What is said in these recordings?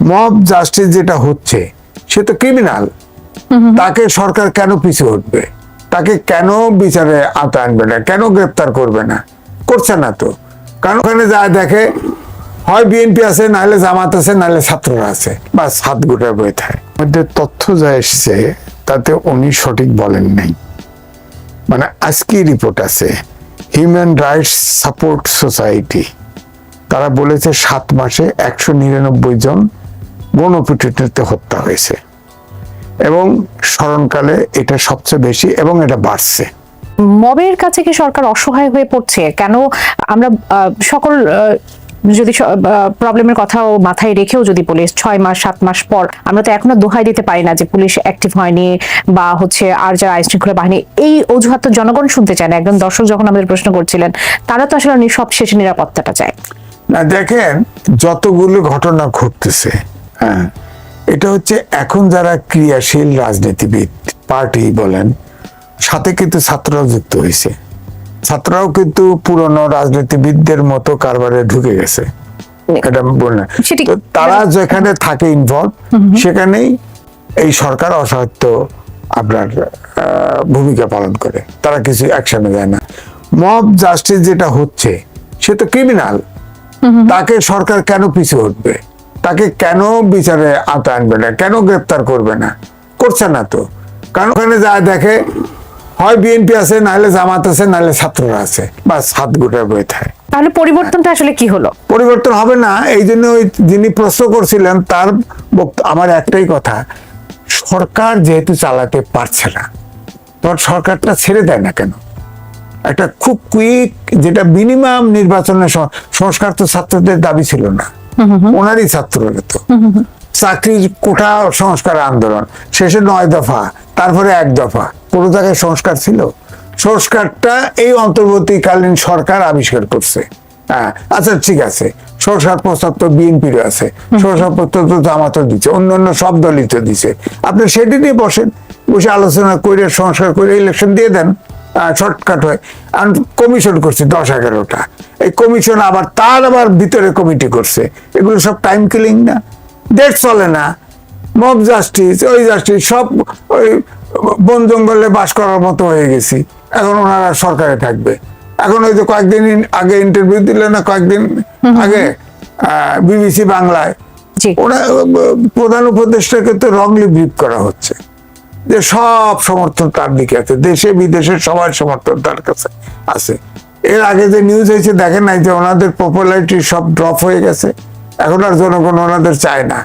Mob justice যেটা হচ্ছে সে তো ক্রিমিনাল তাকে সরকার কেন পিছু হটবে? তাকে কেন বিচারে আওতা আনবে না? কেন গ্রেপ্তার করবে না? করছে না তো। কারণ ওখানে যা দেখে হয় বিএনপি আছে নাহলে জামাত আছে নাহলে ছাত্ররা আছে। বা সাত গোটা বই থাকে। মধ্যে তথ্য যা এসছে তাতে উনি সঠিক বলেন নাই। মানে আজকে রিপোর্ট আছে হিউম্যান রাইটস সাপোর্ট সোসাইটি তারা বলেছে সাত মাসে একশো নিরানব্বই জন গণপিটুনিতে হত্যা হয়েছে। এবং স্মরণকালে এটা সবচেয়ে বেশি এবং এটা বাড়ছে। মবের কাছে কি সরকার অসহায় হয়ে পড়ছে? কেন আমরা সকল যদি প্রবলেমের কথাও মাথায় রেখেও যদি পুলিশ ছয় মাস সাত মাস পর আমরা তো এখনও দোহাই দিতে পারি না যে পুলিশ অ্যাক্টিভ হয়নি বা হচ্ছে আর যারা আইন শৃঙ্খলা বাহিনী এই অজুহাত তো জনগণ শুনতে চায় না। একজন দর্শক যখন আমাদের প্রশ্ন করছিলেন তারা তো আসলে সবশেষে নিরাপত্তাটা চায়। না দেখেন যতগুলো ঘটনা ঘটতেছে হ্যাঁ এটা হচ্ছে এখন যারা ক্রিয়াশীল রাজনীতিবিদ পার্টি বলেন সাথে কিন্তু ছাত্ররাও যুক্ত হয়েছে। ছাত্ররাও কিন্তু পুরনো রাজনীতিবিদদের মতো কারবারে ঢুকে গেছে। এটা বললেন তারা যেখানে থাকে ইনভলভ সেখানেই এই সরকার অসাহিত্য আপনার ভূমিকা পালন করে। তারা কিছু অ্যাকশনে যায় না। মব জাস্টিস যেটা হচ্ছে সে তো ক্রিমিনাল তাকে সরকার কেন পিছু হটবে? তাকে কেন বিচারে আওতা আনবে না? কেন গ্রেপ্তার করবে না? করছে না তো। কারণ ওখানে যা দেখে হয় বিএনপি আছে নাহলে জামাত আছে নাহলে ছাত্ররা আছে। বা সাত গোটার বই থাকে। তাহলে পরিবর্তনটা আসলে কি হলো? পরিবর্তন হবে না এই জন্য ওই যিনি প্রশ্ন করছিলেন তার বক্ত- আমার একটাই কথা সরকার যেহেতু চালাতে পারছে না তখন সরকারটা ছেড়ে দেয় না কেন? একটা খুব কুইক যেটা মিনিমাম নির্বাচনের সংস্কার তো ছাত্রদের দাবি ছিল না। ওনারই ছাত্ররা তো চাকরির কোটা সংস্কার আন্দোলন। শেষে নয় দফা তারপরে এক দফা। কোনো জায়গায় সংস্কার ছিল। সংস্কারটা এই অন্তর্বর্তীকালীন সরকার আবিষ্কার করছে। হ্যাঁ আচ্ছা ঠিক আছে। সংস্কার প্রস্তাব তো বিএনপির আছে। সংস্কার প্রস্তাব তো জামাতও দিচ্ছে। অন্য অন্য সব দলই তো দিচ্ছে। আপনি সেটি নিয়ে বসেন। বসে আলোচনা করে সংস্কার করে ইলেকশন দিয়ে দেন। শর্টকাট হয়। আর কমিশন করছে দশ এগারোটা। এই কমিশন আবার তার আবার ভিতরে কমিটি করছে। এগুলো সব টাইম কিলিং না। ডেট চলে না। মব জাস্টিস ওই জাস্টিস সব ওই বন জঙ্গলে বাস করার মতো হয়ে গেছি। এখন ওনারা সরকারে থাকবে। এখন ওই যে কয়েকদিন আগে ইন্টারভিউ দিলে না কয়েকদিন আগে বিবিসি বাংলায়। ওরা প্রধান উপদেষ্টাকে তো রংলি ব্রিফ করা হচ্ছে। যে সব সমর্থন তার দিকে আছে, দেশে বিদেশে সবার সমর্থন তার কাছে আছে। এর আগে যে নিউজ হয়েছে দেখেন নাই যে ওনাদের পপুলারিটি সব ড্রপ হয়ে গেছে, এখন আর জনগণ ওনাদের চায় না।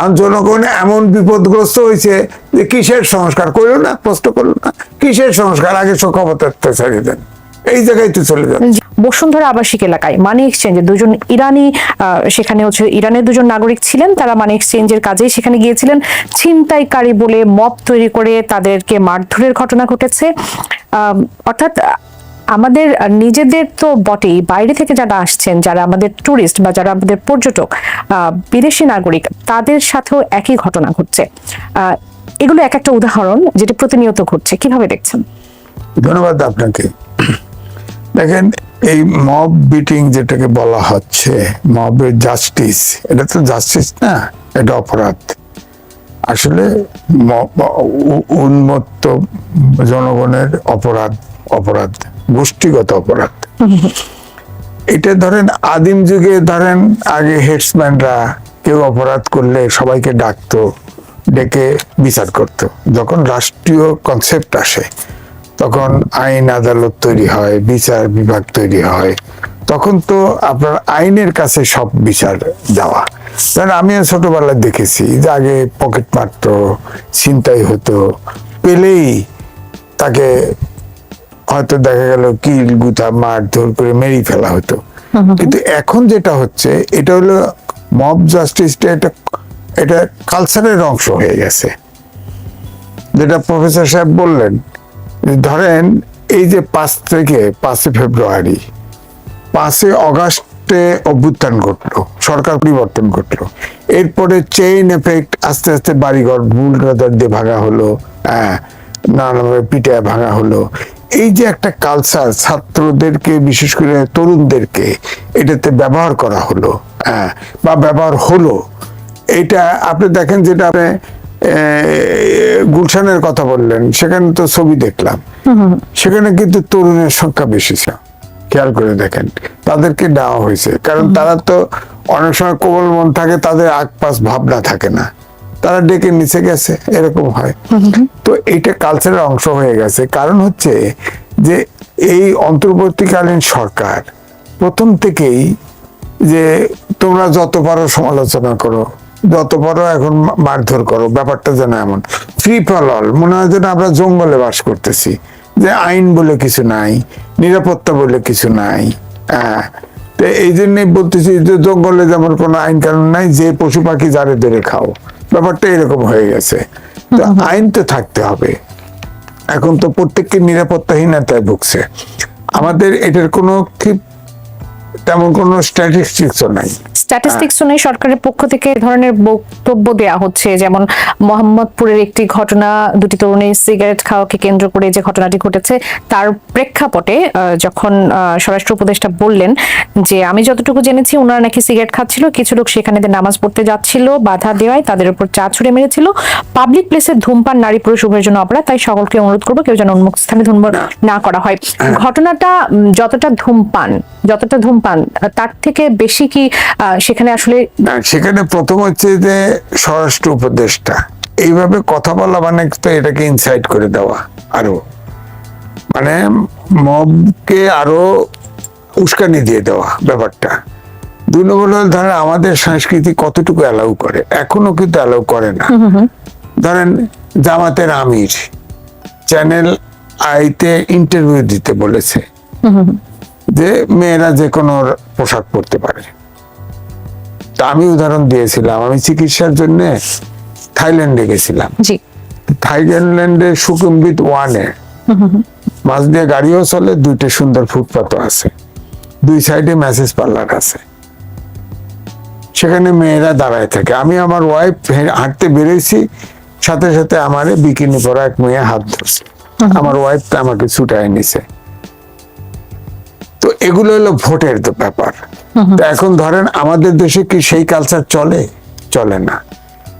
আর জনগণ এমন বিপদগ্রস্ত হয়েছে যে কিসের সংস্কার? করল না, প্রশ্ন করল না। কিসের সংস্কার? আগে সক্ষমতা ছাড়িয়ে দেন। এই জায়গায় তো চলে যাবে বসুন্ধরা আবাসিক এলাকায় মানি এক্সচেঞ্জে দুজন ইরানি সেখানে হচ্ছে ইরানের দুজন নাগরিক ছিলেন তারা মানি এক্সচেঞ্জের কাজে সেখানে গিয়েছিলেন। ছিনতাইকারী বলে মব তৈরি করে তাদেরকে মারধরের ঘটনা ঘটেছে। অর্থাৎ আমাদের নিজেদের তো বটেই বাইরে থেকে যারা আসছেন যারা আমাদের টুরিস্ট বা যারা আমাদের পর্যটক আহ, বিদেশি নাগরিক তাদের সাথেও একই ঘটনা ঘটছে। আহ, এগুলো এক একটা উদাহরণ যেটা প্রতিনিয়ত ঘটছে। কীভাবে দেখছেন? ধন্যবাদ আপনাকে। দেখেন, এই মব বিটিং যেটাকে বলা হচ্ছে, মবের জাস্টিস এটা তো জাস্টিস না, এটা অপরাধ। আসলে উন্মত্ত জনগণের অপরাধ অপরাধ, গোষ্ঠীগত অপরাধ। এটা ধরেন, আদিম যুগে ধরেন, আগে হেডসম্যানরা কেউ অপরাধ করলে সবাইকে ডাকতো, ডেকে বিচার করত। যখন রাষ্ট্রীয় কনসেপ্ট আসে তখন আইন আদালত তৈরি হয় বিচার বিভাগ তৈরি হয়। তখন তো আপনার আইনের কাছে সব বিচার যাওয়া কারণ আমিও ছোটবেলায় দেখেছি যে আগে পকেট মারতো ছিনতাই হতো পেলেই তাকে হয়তো দেখা গেল কিল গুতা মারধর করে মেরেই ফেলা হতো। কিন্তু এখন যেটা হচ্ছে এটা হলো মব জাস্টিসটা এটা এটা কালচারের অংশ হয়ে গেছে। যেটা প্রফেসর সাহেব বললেন ধরেন এই যে পাঁচ থেকে পাঁচই ফেব্রুয়ারি, পাঁচই অগাস্টে অভ্যুত্থান ঘটলো, সরকার পরিবর্তন ঘটলো। এরপরে চেইন এফেক্ট আস্তে আস্তে বাড়িঘর ভুল রাজার দিয়ে ভাঙা হলো হ্যাঁ নানাভাবে পিটায় ভাঙা হলো। এই যে একটা কালচার ছাত্রদেরকে, বিশেষ করে তরুণদেরকে, এটাতে ব্যবহার করা হলো হ্যাঁ বা ব্যবহার হলো। এইটা আপনি দেখেন যেটা আপনি গুলশানের কথা বললেন সেখানে তো ছবি দেখলাম। সেখানে কিন্তু তরুণের সংখ্যা বেশি ছিল। খেয়াল করে দেখেন তাদেরকে নেওয়া হয়েছে। কারণ তারা তো অনেক সময় কোমল মন থাকে তাদের আকপাস ভাবনা থাকে না। তারা ডেকে নিচে গেছে এরকম হয়। তো এটা কালচারের অংশ হয়ে গেছে। কারণ হচ্ছে যে এই অন্তর্বর্তীকালীন সরকার প্রথম থেকেই যে তোমরা যত পারো সমালোচনা করো যত পারো এখন মারধর করো ব্যাপারটা যেন এমন। ফ্রি ফল অল মনে হয় যেন আমরা জঙ্গলে বাস করতেছি। যে আইন বলে কিছু নাই নিরাপত্তা বলে কিছু নাই হ্যাঁ। তো এই জন্যই বলতেছি যে জঙ্গলে যেমন কোনো আইন কানুন নাই যে পশু পাখি যারে ধরে খাও। ব্যাপারটা এরকম হয়ে গেছে। তো আইন তো থাকতে হবে। এখন তো প্রত্যেককে নিরাপত্তাহীনতায় ভুগছে। আমাদের এটার কোনো তেমন কোনো স্ট্যাটিস্টিক্সও নাই। স্ট্যাটিস্টিক্স নেই সরকারের পক্ষ থেকে ধরনের বক্তব্য দেয়া হচ্ছে যেমন মোহাম্মদপুরের একটি ঘটনা দুটি তরুণীর সিগারেট খাওয়াকে কেন্দ্র করে যে ঘটনাটি ঘটেছে তার প্রেক্ষাপটে যখন স্বরাষ্ট্র উপদেষ্টা বললেন যে আমি যতটুকু জেনেছি ওনারা নাকি সিগারেট খাচ্ছিল কিছু লোক সেখানে নামাজ পড়তে যাচ্ছিল বাধা দেওয়ায় তাদের উপর চা ছুড়ে মেরেছিল। পাবলিক প্লেসে ধূমপান নারী পুরুষ উভয়ের জন্য অপরাধ তাই সকলকে অনুরোধ করব কেউ যেন উন্মুক্ত স্থানে ধূমপান না করা হয়। ঘটনাটা যতটা ধূমপান যতটা ধূমপান আহ, তার থেকে বেশি কি সেখানে আসলে সেখানে প্রথম হচ্ছে যে স্বরাষ্ট্র উপদেষ্টা। এইভাবে কথা বলা মানে তো এটাকে ইনসাইট করে দেওয়া আরও। মানে মবকে আরও উস্কানি দিয়ে দেওয়া ব্যাপারটা। দুই নম্বর হলো ধরেন আমাদের সংস্কৃতি কতটুকু অ্যালাউ করে? এখনও কিন্তু অ্যালাউ করে না। ধরেন জামাতের আমির চ্যানেল আইতে ইন্টারভিউ দিতে বলেছে। যে মেয়েরা যে কোনো পোশাক পরতে পারে। তা আমি উদাহরণ দিয়েছিলাম আমি চিকিৎসার জন্য থাইল্যান্ডে গেছিলাম। জি। থাইল্যান্ডের সুকুম্বিত ওয়ানে মাঝ দিয়ে গাড়িও চলে দুইটা সুন্দর ফুটপাতও আছে। দুই সাইডে মেসেজ পার্লার আছে। সেখানে মেয়েরা দাঁড়ায় থাকে। আমি আমার ওয়াইফ হাঁটতে বেরোইছি সাথে সাথে আমার বিকিনি পরা এক মেয়ে হাত ধরছে। আমার ওয়াইফ তো আমাকে ছুটায় নিছে। তো এগুলো হলো ভোটের তো ব্যাপার। তো এখন ধরেন আমাদের দেশে কি সেই কালচার চলে? চলে না।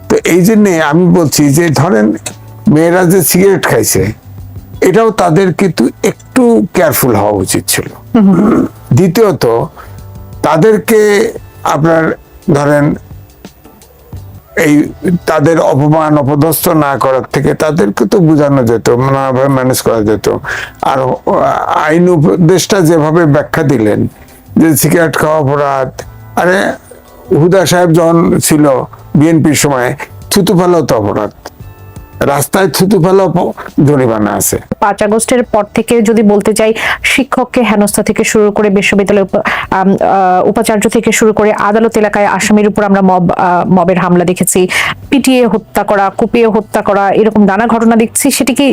তো এই জন্য আমি বলছি যে ধরেন মেয়েরা যে সিগারেট খাইছে এটাও তাদের কিন্তু একটু কেয়ারফুল হওয়া উচিত ছিল। দ্বিতীয়ত তাদেরকে আপনার ধরেন এই তাদের অপমান, অপদস্থ না করার থেকে তাদেরকে তো বোঝানো যেত নানাভাবে ম্যানেজ করা যেত। আর আইন উপদেশটা যেভাবে ব্যাখ্যা দিলেন, যে সিগারেট খাওয়া অপরাধ, আরে হুদা সাহেব যখন ছিল বিএনপির সময়, থুতু ফেলাও অপরাধ। রাস্তায় থুতু ফেলাও প- জরিমানা আছে। পাঁচ আগস্টের পর থেকে যদি বলতে চাই শিক্ষককে হেনস্থা থেকে শুরু করে বিশ্ববিদ্যালয় উপ- উপাচার্য থেকে শুরু করে আদালত এলাকায় আসামির উপর আমরা মব মবের হামলা দেখেছি। পিটিয়ে হত্যা করা কুপিয়ে হত্যা করা এরকম নানা ঘটনা দেখছি। সেটি কি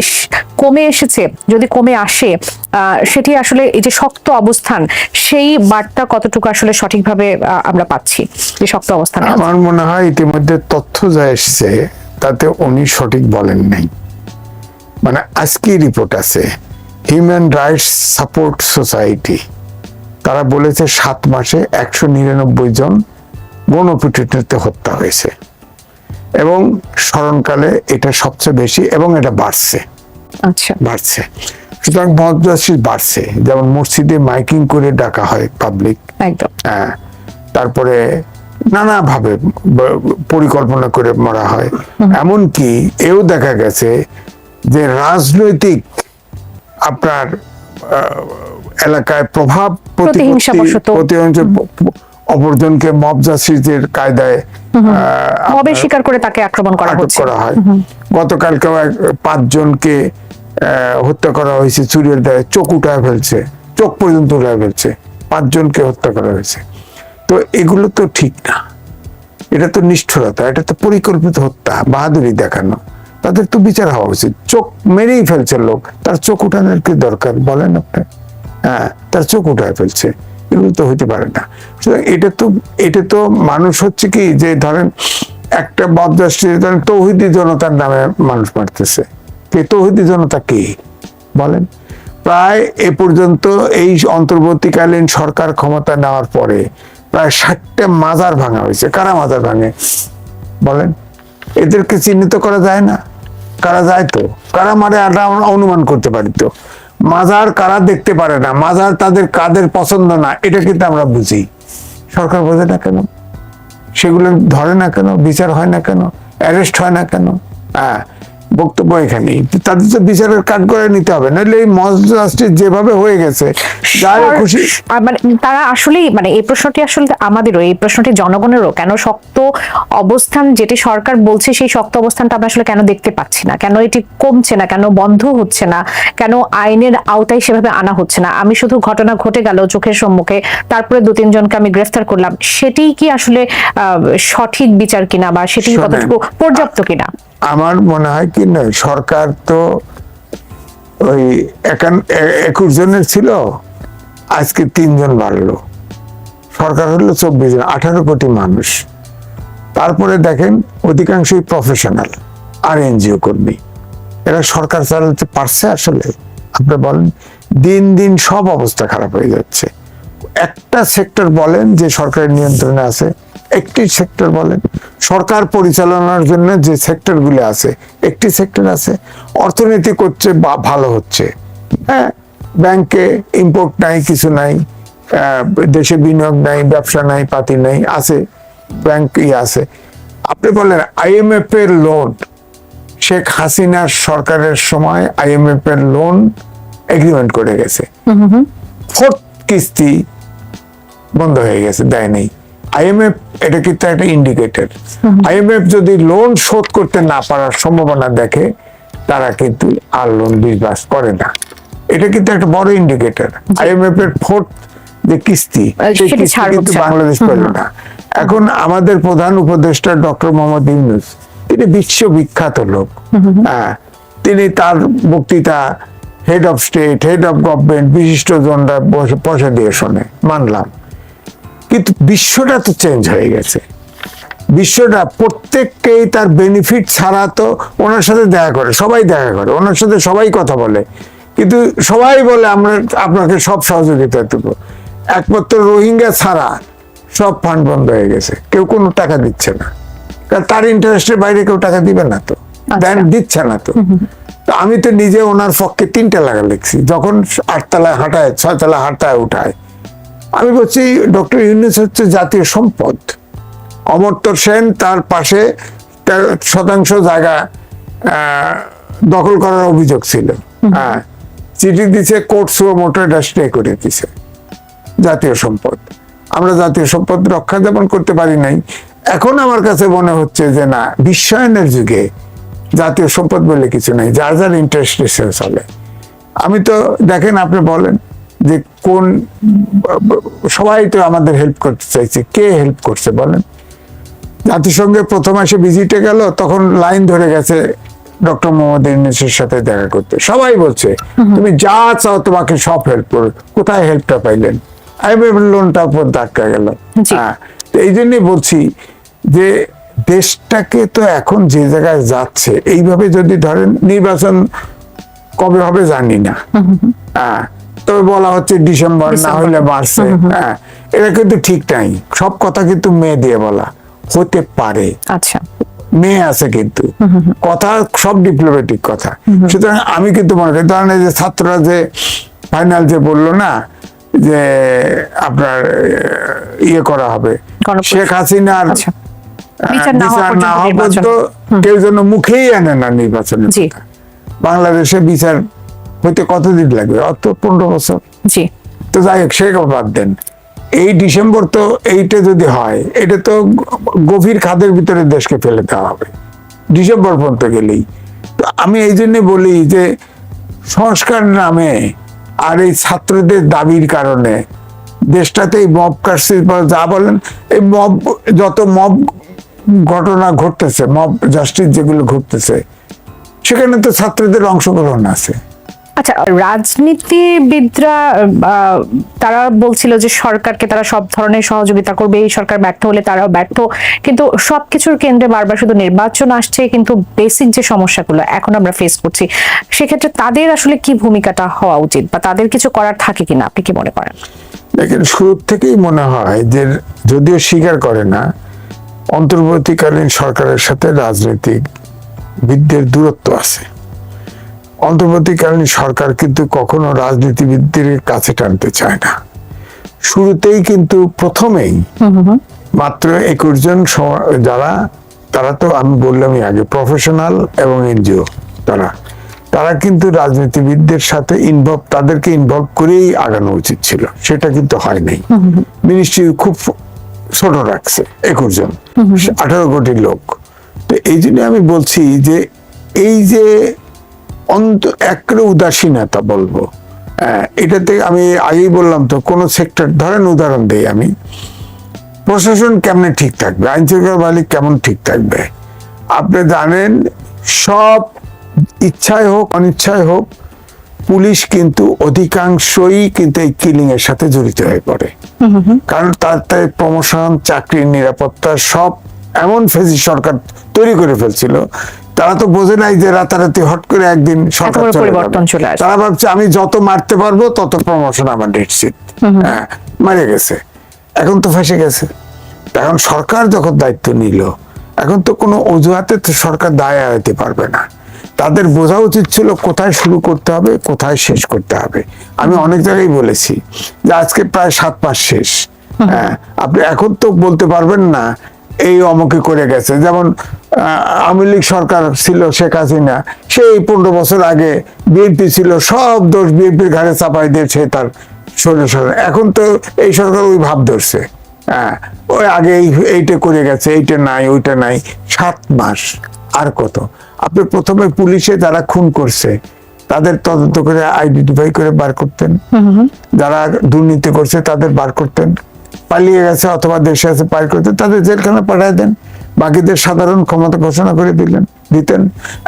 কমে এসেছে? যদি কমে আসে আহ, সেটি আসলে এই যে শক্ত অবস্থান সেই বার্তা কতটুকু আসলে সঠিকভাবে আমরা পাচ্ছি? যে শক্ত অবস্থান আমার মনে হয় ইতিমধ্যে তথ্য যা এসছে তাতে উনি সঠিক বলেন নাই। মানে আজকে রিপোর্ট আছে হিউম্যান রাইটস সাপোর্ট সোসাইটি তারা বলেছে সাত মাসে একশো নিরানব্বই জন গণপিটুনিতে হত্যা হয়েছে। এবং স্মরণকালে এটা সবচেয়ে বেশি এবং এটা বাড়ছে। আচ্ছা। বাড়ছে। সুতরাং মহাদাসী বাড়ছে। যেমন মসজিদে মাইকিং করে ডাকা হয় পাবলিক একদম। হ্যাঁ, তারপরে নানাভাবে পরিকল্পনা করে মরা হয়। এমনকি এও দেখা গেছে যে রাজনৈতিক আপনার এলাকায় প্রভাব প্রতিহিংসা অপরজনকে মব জাসিসের কায়দায় মবের শিকার করে তাকে আক্রমণ করা করা হয়। গতকালকেও পাঁচজনকে হত্যা করা হয়েছে চুরির দায়ে চোখ উঠায় ফেলছে চোখ পর্যন্ত উঠায় ফেলছে পাঁচজনকে হত্যা করা হয়েছে। তো এগুলো তো ঠিক না। এটা তো নিষ্ঠুরতা, এটা তো পরিকল্পিত হত্যা, বাহাদুরি দেখানো। তাদের তো বিচার হওয়া উচিত। চোখ মেরেই ফেলছে লোক। তার চোখ উঠানোর কি দরকার বলেন আপনি? হ্যাঁ তার চোখ উঠায় ফেলছে। এগুলো তো হইতে পারে না। সুতরাং এটা তো এটা তো মানুষ হচ্ছে কি যে ধরেন একটা বদদাসী ধরেন তৌহিদি জনতার নামে মানুষ মারতেছে। কে তৌহিদি জনতা কে? বলেন। প্রায় এ পর্যন্ত এই অন্তর্বর্তীকালীন সরকার ক্ষমতা নেওয়ার পরে প্রায় ষাটটা মাজার ভাঙা হয়েছে। কারা মাজার ভাঙে? বলেন। এদেরকে চিহ্নিত করা যায় না? কারা যায় তো? কারা মারে অনুমান করতে পারি তো। মাজার কারা দেখতে পারে না? মাজার তাদের কাদের পছন্দ না? এটা কিন্তু আমরা বুঝি। সরকার বোঝে না কেন? সেগুলো ধরে না কেন? বিচার হয় না কেন? অ্যারেস্ট হয় না কেন? হ্যাঁ। বক্তব্য এখানেই। তাদের তো বিচারের কাজ করে নিতে হবে নাহলে এই মজ জাস্টিস যেভাবে হয়ে গেছে খুশি মানে তারা আসলেই মানে এই প্রশ্নটি আসলে আমাদেরও এই প্রশ্নটি জনগণেরও কেন শক্ত অবস্থান যেটি সরকার বলছে সেই শক্ত অবস্থানটা আমরা আসলে কেন দেখতে পাচ্ছি না? কেন এটি কমছে না? কেন বন্ধ হচ্ছে না? কেন আইনের আওতায় সেভাবে আনা হচ্ছে না? আমি শুধু ঘটনা ঘটে গেল চোখের সম্মুখে তারপরে দু তিনজনকে আমি গ্রেফতার করলাম সেটি কি আসলে আহ, সঠিক বিচার কিনা বা সেটি কতটুকু পর্যাপ্ত কিনা? আমার মনে হয় কি নয় সরকার তো ওই একুশ জনের ছিল, আজকে তিনজন বাড়লো। সরকার হলো চব্বিশ জন, আঠারো কোটি মানুষ। তারপরে দেখেন, অধিকাংশই প্রফেশনাল আর এনজিও কর্মী। এরা সরকার চালাতে পারছে আসলে? আপনি বলেন, দিন দিন সব অবস্থা খারাপ হয়ে যাচ্ছে। একটা সেক্টর বলেন যে সরকারের নিয়ন্ত্রণে আছে একটি সেক্টর বলেন সরকার পরিচালনার জন্য যে সেক্টরগুলো আছে একটি সেক্টর আছে অর্থনীতি করছে বা ভালো হচ্ছে। হ্যাঁ ব্যাংকে ইম্পোর্ট নাই কিছু নাই দেশে বিনিয়োগ নাই ব্যবসা নাই পাতি নাই আছে ব্যাংক ই আছে। আপনি বলেন আইএমএফ এর লোন শেখ হাসিনার সরকারের সময় আইএমএফ এর লোন এগ্রিমেন্ট করে গেছে। ফোর্থ কিস্তি বন্ধ হয়ে গেছে দেয় নেই। আইএমএফ এটা কিন্তু একটা ইন্ডিকেটর আইএমএফ যদি লোন শোধ করতে না পারার সম্ভাবনা দেখে তারা কিন্তু আর লোন বিশ্বাস করে না। এটা কিন্তু একটা বড় ইন্ডিকেটর আইএমএফ এর ফোর্থ যে কিস্তি সেই কিস্তি কিন্তু বাংলাদেশ পেল না। এখন আমাদের প্রধান উপদেষ্টা ডক্টর মোহাম্মদ ইউনুস তিনি বিশ্ববিখ্যাত লোক। হ্যাঁ তিনি তার বক্তৃতা head of state head of government বিশিষ্ট জনরা বসে পয়সা দিয়ে শোনে। মানলাম। কিন্তু বিশ্বটা তো চেঞ্জ হয়ে গেছে। বিশ্বটা প্রত্যেককেই তার বেনিফিট ছাড়া তো ওনার সাথে দেখা করে সবাই দেখা করে ওনার সাথে সবাই কথা বলে। কিন্তু সবাই বলে আমরা আপনাকে সব সহযোগিতা দেবো। একমাত্র রোহিঙ্গা ছাড়া সব ফান্ড বন্ধ হয়ে গেছে। কেউ কোনো টাকা দিচ্ছে না। কারণ তার ইন্টারেস্টের বাইরে কেউ টাকা দিবে না তো। দেন দিচ্ছে না তো। তো আমি তো নিজে ওনার পক্ষে তিনটা লাগা লিখছি। যখন আটতলায় হাঁটায় ছয়তলা হাঁটায় উঠায় আমি বলছি ডক্টর ইউনুস হচ্ছে জাতীয় সম্পদ। অমর্ত্য সেন তার পাশে শতাংশ জায়গা দখল করার অভিযোগ ছিল। হ্যাঁ চিঠি দিছে কোর্ট এটা স্টে করে দিছে। জাতীয় সম্পদ। আমরা জাতীয় সম্পদ রক্ষা যেমন করতে পারি নাই। এখন আমার কাছে মনে হচ্ছে যে না বিশ্বায়নের যুগে জাতীয় সম্পদ বলে কিছু নাই যার যার ইন্টারেস্ট চলে। আমি তো দেখেন আপনি বলেন যে কোন সবাই তো আমাদের হেল্প করতে চাইছে। কে হেল্প করছে বলেন? জাতিসংঘে প্রথম আসে ভিজিটে গেল তখন লাইন ধরে গেছে ডক্টর মোহাম্মদ ইউনুসের সাথে দেখা করতে। সবাই বলছে তুমি যা চাও তোমাকে সব হেল্প করবে কোথায় হেল্পটা পাইলেন? আইএমএফ লোনটা উপর ধাক্কা গেল। হ্যাঁ এই জন্যই বলছি যে দেশটাকে তো এখন যে জায়গায় যাচ্ছে এইভাবে যদি ধরেন নির্বাচন কবে হবে জানি না। হ্যাঁ তবে বলা হচ্ছে ডিসেম্বর না হলে মার্চে হ্যাঁ এটা কিন্তু ঠিক নাই। সব কথা কিন্তু মেয়ে দিয়ে বলা। হতে পারে। আচ্ছা। মেয়ে আছে কিন্তু। কথা সব ডিপ্লোম্যাটিক কথা। সুতরাং আমি কিন্তু মনে করি ধরেন এই যে ছাত্ররা যে ফাইনাল যে বলল না যে আপনার ইয়ে করা হবে। শেখ হাসিনার আচ্ছা। বিচার না হওয়া পর্যন্ত কেউ যেন মুখেই আনে না নির্বাচনের। কথা। বাংলাদেশে বিচার হইতে কতদিন লাগবে? অত পনেরো বছর। জি। তো যাই হোক সে বাদ দেন। এই ডিসেম্বর তো এইটা যদি হয় এটা তো গভীর খাদের ভিতরে দেশকে ফেলে দেওয়া হবে। ডিসেম্বর পর্যন্ত গেলেই। তো আমি এই জন্য বলি যে সংস্কার নামে আর এই ছাত্রদের দাবির কারণে দেশটাতে এই মব কার্সিস বা যা বলেন এই মব যত মব ঘটনা ঘটতেছে মব জাস্টিস যেগুলো ঘটতেছে সেখানে তো ছাত্রদের অংশগ্রহণ আছে। আচ্ছা রাজনীতিবিদরা তারা বলছিল যে সরকারকে তারা সব ধরনের সহযোগিতা করবে, এই সরকার ব্যর্থ হলে তারাও ব্যর্থ। কিন্তু সবকিছুর কেন্দ্রে বারবার শুধু নির্বাচন আসছে, কিন্তু বেসিক যে সমস্যাগুলো এখন আমরা ফেস করছি, সেক্ষেত্রে তাদের আসলে কি ভূমিকাটা হওয়া উচিত বা তাদের কিছু করার থাকে কিনা? আপনি কি মনে করেন? দেখেন শুরু থেকেই মনে হয় যে যদিও স্বীকার করে না, অন্তর্বর্তীকালীন সরকারের সাথে রাজনৈতিক বিদ্যের দূরত্ব আছে। অন্তর্বর্তীকালীন সরকার কিন্তু কখনো রাজনীতিবিদদের কাছে টানতে চায় না। শুরুতেই কিন্তু প্রথমেই মাত্র একুশ জন যারা তারা তো আমি বললামই আগে প্রফেশনাল এবং এনজিও তারা। তারা কিন্তু রাজনীতিবিদদের সাথে ইনভলভ তাদেরকে ইনভলভ করেই আগানো উচিত ছিল। সেটা কিন্তু হয় নাই। মিনিস্ট্রি খুব ছোট রাখছে একুশ জন। আঠারো কোটি লোক। তো এই জন্য আমি বলছি যে এই যে অন্ত একরে উদাসীনতা বলব। এটাতে আমি আগেই বললাম তো কোন সেক্টর ধরেন উদাহরণ দেই আমি। প্রশাসন কেমনে ঠিক থাকবে? আইন শৃঙ্খলা বাহিনী কেমন ঠিক থাকবে? আপনি জানেন সব ইচ্ছায় হোক অনিচ্ছায় হোক পুলিশ কিন্তু অধিকাংশই কিন্তু এই কিলিং এর সাথে জড়িত হয়ে পড়ে। কারণ তার তাতে প্রমোশন চাকরির নিরাপত্তা সব এমন ফেজি সরকার তৈরি করে ফেলছিল তারা তো বোঝে নাই যে রাতারাতি হট করে একদিন সরকার পরিবর্তন চলে আসবে। তারা ভাবছে আমি যত মারতে পারব তত প্রমোশন আমার নিশ্চিত। হ্যাঁ মারে গেছে। এখন তো ফেসে গেছে। এখন সরকার যখন দায়িত্ব নিল এখন তো কোনো অজুহাতে তো সরকার দায় এড়াতে পারবে না। তাদের বোঝা উচিত ছিল কোথায় শুরু করতে হবে কোথায় শেষ করতে হবে। আমি অনেক জায়গায় বলেছি যে আজকে প্রায় সাত মাস শেষ। হ্যাঁ আপনি এখন তো বলতে পারবেন না এই অমকে করে গেছে। যেমন আওয়ামী লীগ সরকার ছিল শেখ হাসিনা সেই পনেরো বছর আগে বিএনপি ছিল সব দোষ বিএনপির ঘাড়ে চাপাই দিয়েছে তার সরে সরে এখন তো এই সরকার ওই ভাব ধরছে। হ্যাঁ ওই আগে এই- এইটা করে গেছে এইটা নাই ওইটা নাই। সাত মাস আর কত? আপনি প্রথমে পুলিশে যারা খুন করছে তাদের তদন্ত করে আইডেন্টিফাই করে বার করতেন। যারা দুর্নীতি করছে তাদের বার করতেন। পালিয়ে গেছে অথবা দেশে আছে পার করতে তাদের জেলখানা পাঠায় দেন। বাকিদের সাধারণ ক্ষমতা ঘোষণা করে দিলেন দিতেন।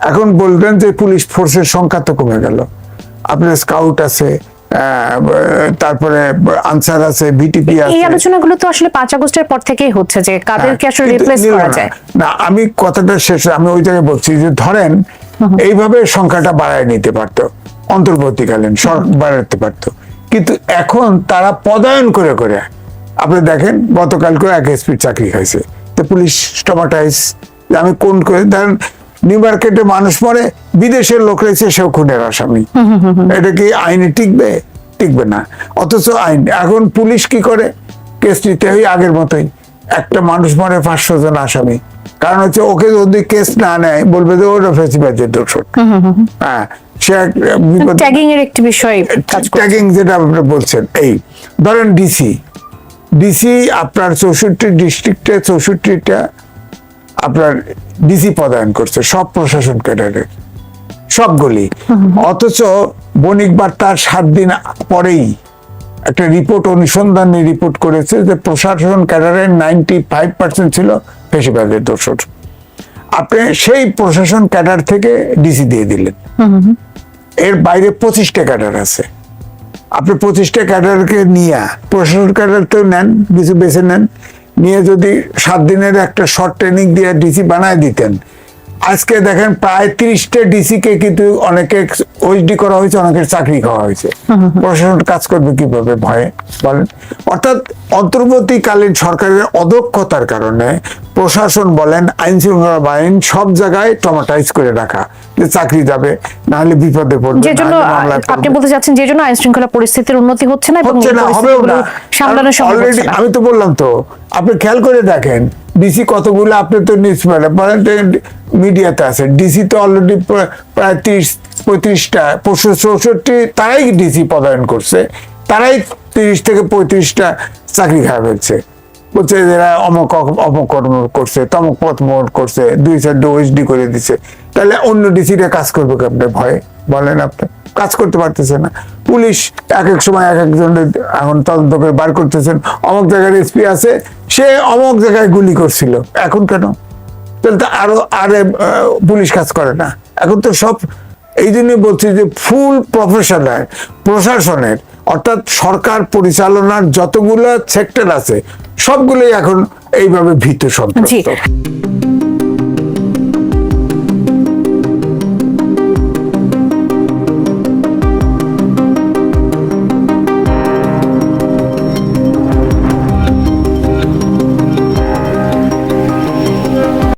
এখন বলবেন যে পুলিশ ফোর্সের সংখ্যা তো কমে গেল। আপনার স্কাউট আছে তারপরে আনসার আছে ভিটিপি আছে। এই আলোচনাগুলো তো আসলে পাঁচ আগস্টের পর থেকেই হচ্ছে যে কাদেরকে আসলে হ্যাঁ, রিপ্লেস করা না। যায়। না আমি কথাটা শেষে আমি ওই জায়গায় বলছি যে ধরেন এইভাবে সংখ্যাটা বাড়ায় নিতে পারতো অন্তর্বর্তীকালীন সরকার বাড়াতে পারতো। কিন্তু এখন তারা পদায়ন করে করে আপনি দেখেন গতকালকে এক এসপির চাকরি হয়েছে। তো পুলিশ স্টমাটাইজ আমি কোন করে ধরেন নিউ মার্কেটে মানুষ মরে বিদেশের লোক রয়েছে সেও খুনের আসামি। এটা কি আইনে টিকবে? টিকবে না। অথচ আইন এখন পুলিশ কি করে? কেস নিতে হয় আগের মতোই। একটা মানুষ মরে পাঁচশো জন আসামি। কারণ হচ্ছে ওকে যদি কেস না নেয় বলবে যে ওটা ফেসিবাদের দোষর। হ্যাঁ সে ট্যাগিং এর একটি বিষয় ট্যাগিং যেটা আপনি বলছেন এই ধরেন ডিসি ডিসি আপনার চৌষট্টি ডিস্ট্রিক্টে চৌষট্টিটা আপনার ডিসি পদায়ন করছে সব প্রশাসন ক্যাডারের সবগুলি। অথচ বণিক বার্তার সাত দিন পরেই একটা রিপোর্ট অনুসন্ধানী রিপোর্ট করেছে যে প্রশাসন ক্যাডারের নাইনটি ফাইভ পার্সেন্ট ছিল ফেসিবাদের দোষর। আপনি সেই প্রশাসন ক্যাডার থেকে ডিসি দিয়ে দিলেন। এর বাইরে পঁচিশটা ক্যাডার আছে। আপনি পঁচিশটা ক্যাডারকে নিয়ে, প্রশাসন ক্যাডার তো নেন কিছু বেছে নেন। নিয়ে যদি সাত দিনের একটা শর্ট ট্রেনিং দিয়ে ডিসি বানায় দিতেন আজকে দেখেন প্রায় তিরিশটা ডিসি কে কিন্তু অনেকে ওইচডি করা হয়েছে অনেকের চাকরি খাওয়া হয়েছে। প্রশাসন কাজ করবে কীভাবে ভয়ে? বলেন। অর্থাৎ অন্তর্বর্তীকালীন সরকারের অদক্ষতার কারণে প্রশাসন বলেন আইন শৃঙ্খলা বাহিনী সব জায়গায় টমাটাইজ করে রাখা যে চাকরি যাবে না হলে বিপদে পড়বে যে জন্য আপনি বলতে চাচ্ছেন যে জন্য আইন শৃঙ্খলা পরিস্থিতির উন্নতি হচ্ছে না এবং হবেও না। সামলানো সম্ভব আমি তো বললাম তো আপনি খেয়াল করে দেখেন ডিসি কতগুলো আপনি তো নিউজ মিডিয়াতে আছে। ডিসি তো অলরেডি প্রায় তিরিশ, পঁয়ত্রিশটা চৌষট্টি, তারাই ডিসি পদায়ন করছে। তারাই তিরিশ থেকে পঁয়ত্রিশটা চাকরি খারাপ ফেলছে বলছে যে এরা অমক অপকর্ম করছে তমক পথমর করছে, দুই চারটে ওএসডি করে দিছে তাহলে অন্য ডিসিটা কাজ করবে কি আপনি ভয়ে বলেন আপনি কাজ করতে পারতেছে না। পুলিশ এক এক সময় এক একজনের এখন তদন্ত করে বার করতেছেন। অমক জায়গায় এসপি আছে সে অমক জায়গায় গুলি করছিল। এখন কেন? তাহলে তো আরও আরে পুলিশ কাজ করে না। এখন তো সব এই জন্যই বলছি যে ফুল প্রফেশনাল প্রশাসনের অর্থাৎ সরকার পরিচালনার যতগুলো সেক্টর আছে সবগুলোই এখন এইভাবে ভীত সন্ত্রস্ত।